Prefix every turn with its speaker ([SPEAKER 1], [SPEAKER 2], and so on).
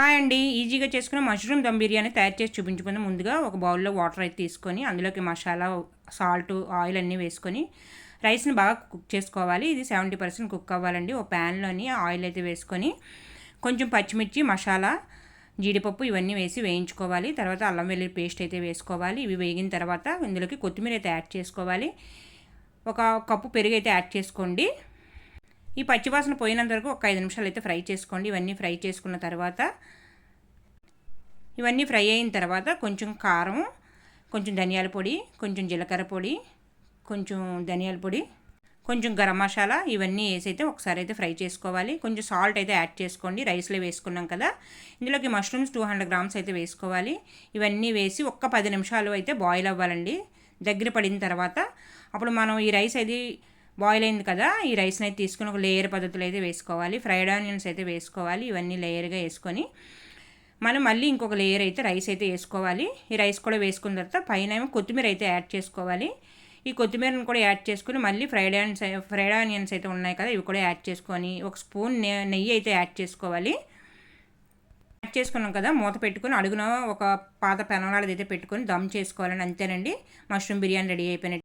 [SPEAKER 1] Hi అండి ఈజీగా చేసుకున్న మష్రూమ్ దమ్ బిర్యానీ తయారు చేసి చూపించుకుందాం. ముందుగా ఒక బౌల్లో వాటర్ అయితే తీసుకొని అందులోకి మసాలా సాల్ట్ ఆయిల్ అన్నీ వేసుకొని రైస్ని బాగా కుక్ చేసుకోవాలి. ఇది సెవెంటీ పర్సెంట్ కుక్ అవ్వాలండి. ఒక ప్యాన్లోని ఆయిల్ అయితే వేసుకొని కొంచెం పచ్చిమిర్చి మసాలా జీడిపప్పు ఇవన్నీ వేసి వేయించుకోవాలి. తర్వాత అల్లం వెల్లుల్లి పేస్ట్ అయితే వేసుకోవాలి. ఇవి వేగిన తర్వాత ఇందులోకి కొత్తిమీర అయితే యాడ్ చేసుకోవాలి. ఒక కప్పు పెరుగు అయితే యాడ్ చేసుకోండి. ఈ పచ్చివాసన పోయినంత వరకు ఒక ఐదు నిమిషాలు అయితే ఫ్రై చేసుకోండి. ఇవన్నీ ఫ్రై చేసుకున్న తర్వాత ఇవన్నీ ఫ్రై అయిన తర్వాత కొంచెం కారం కొంచెం ధనియాల పొడి కొంచెం జీలకర్ర పొడి కొంచెం ధనియాల పొడి కొంచెం గరం మసాలా ఇవన్నీ వేసి అయితే ఒకసారి అయితే ఫ్రై చేసుకోవాలి. కొంచెం సాల్ట్ అయితే యాడ్ చేసుకోండి. రైస్లో వేసుకున్నాం కదా ఇందులోకి మష్రూమ్స్ టూ హండ్రెడ్ గ్రామ్స్ అయితే వేసుకోవాలి. ఇవన్నీ వేసి ఒక్క పది నిమిషాలు అయితే బాయిల్ అవ్వాలండి. దగ్గర పడిన తర్వాత అప్పుడు మనం ఈ రైస్ అది బాయిల్ అయింది కదా ఈ రైస్ని అయితే తీసుకుని ఒక లేయర్ పద్ధతిలో అయితే వేసుకోవాలి. ఫ్రైడ్ ఆనియన్స్ అయితే వేసుకోవాలి. ఇవన్నీ లేయర్గా వేసుకొని మనం మళ్ళీ ఇంకొక లేయర్ అయితే రైస్ అయితే వేసుకోవాలి. ఈ రైస్ కూడా వేసుకున్న తర్వాత పైన ఏమో కొత్తిమీర అయితే యాడ్ చేసుకోవాలి. ఈ కొత్తిమీరను కూడా యాడ్ చేసుకుని మళ్ళీ ఫ్రైడ్ ఆనియన్స్ ఫ్రైడ్ ఆనియన్స్ అయితే ఉన్నాయి కదా ఇవి కూడా యాడ్ చేసుకొని ఒక స్పూన్ నెయ్యి అయితే యాడ్ చేసుకోవాలి. యాడ్ చేసుకున్నాం కదా మూత పెట్టుకుని అడుగున ఒక పాత పెనలాడది అయితే పెట్టుకొని దమ్ చేసుకోవాలని అంతేనండి. మష్రూమ్ బిర్యానీ రెడీ అయిపోయినట్టు.